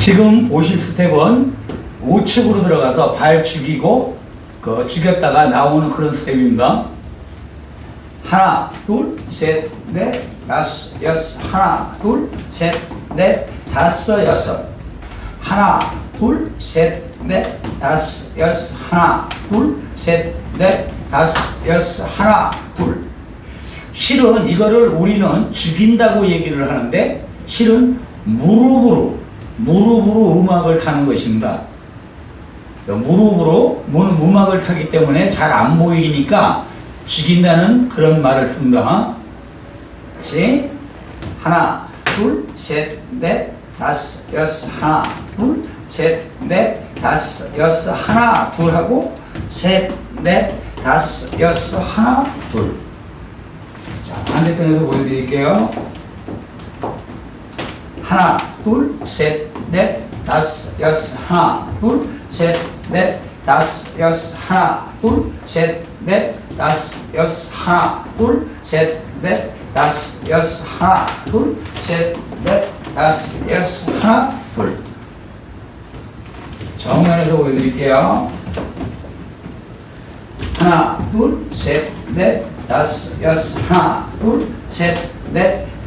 지금 보실 스텝은 우측으로 들어가서 발 죽이고 그 죽였다가 나오는 그런 스텝입니다. 하나, 둘, 셋, 넷, 다섯, 여섯. 하나, 둘, 셋, 넷, 다섯, 여섯. 하나, 둘, 셋, 넷, 다섯, 여섯. 하나, 둘, 셋, 넷, 다섯, 여섯. 하나, 둘. 실은 이거를 우리는 죽인다고 얘기를 하는데 실은 무릎으로 무릎으로 음악을 타는 것입니다. 무릎으로 문- 음악을 타기 때문에 잘 안 보이니까 죽인다는 그런 말을 씁니다. 다시 하나, 둘, 셋, 넷, 다섯, 여섯, 하나, 둘, 셋, 넷, 다섯, 여섯, 하나, 둘 하고 셋, 넷, 다섯, 여섯, 하나, 둘. 자, 반대편에서 보여드릴게요. 하나, 둘, 셋, 넷, 다섯, 여섯, 하나, 둘, 셋, 넷, 다섯, 여섯, 하나, 둘, 셋, 넷, 다섯, 여섯, 하나, 둘, 셋, 넷, 다섯, 여섯, 하나, 둘, 셋, 넷, 다섯, 여섯, 하나, 둘. 정면에서 보여드릴게요. 하나, 둘, 셋, 넷, 다섯, 여섯, 하나, 둘, 셋, 넷,